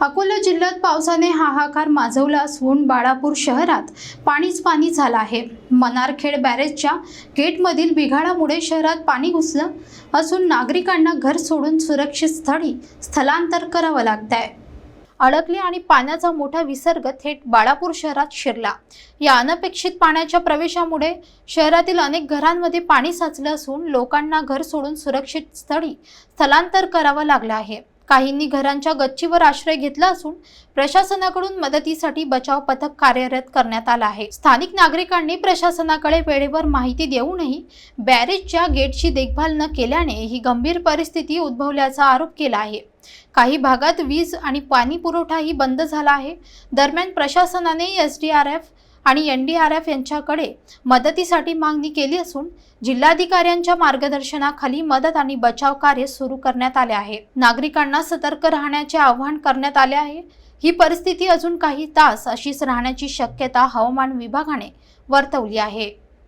अकोला जिल्ह्यात पावसाने हाहाकार माजवला असून बाळापूर शहरात पाणीच पाणी झालं आहे. मनारखेड बॅरेजच्या गेटमधील बिघाडामुळे शहरात पाणी घुसलं असून नागरिकांना घर सोडून सुरक्षित स्थळी स्थलांतर करावं लागत आहे अडकले आणि पाण्याचा मोठा विसर्ग थेट बाळापूर शहरात शिरला. या अनपेक्षित पाण्याच्या प्रवेशामुळे शहरातील अनेक घरांमध्ये पाणी साचलं असून लोकांना घर सोडून सुरक्षित स्थळी स्थलांतर करावं लागलं आहे. काहींनी घरांच्या गच्चीवर आश्रय घेतला असून प्रशासनाकडून मदतीसाठी बचाव पथक कार्यरत करण्यात आला आहे. स्थानिक नागरिकांनी प्रशासनाकडे वेळेवर माहिती देऊनही बॅरेजच्या गेटची देखभाल न केल्याने ही गंभीर परिस्थिती उद्भवल्याचा आरोप केला आहे. काही भागात वीज आणि पाणी पुरवठाही बंद झाला आहे. दरम्यान प्रशासनाने एस डी आर एफ आणि एन डी आर एफ यांच्याकडे मदतीसाठी मागणी केली असून जिल्हाधिकाऱ्यांच्या मार्गदर्शनाखाली मदत आणि बचाव कार्य सुरू करण्यात आले आहे. नागरिकांना सतर्क राहण्याचे आवाहन करण्यात आले आहे. ही परिस्थिती अजून काही तास अशीच राहण्याची शक्यता हवामान विभागाने वर्तवली आहे.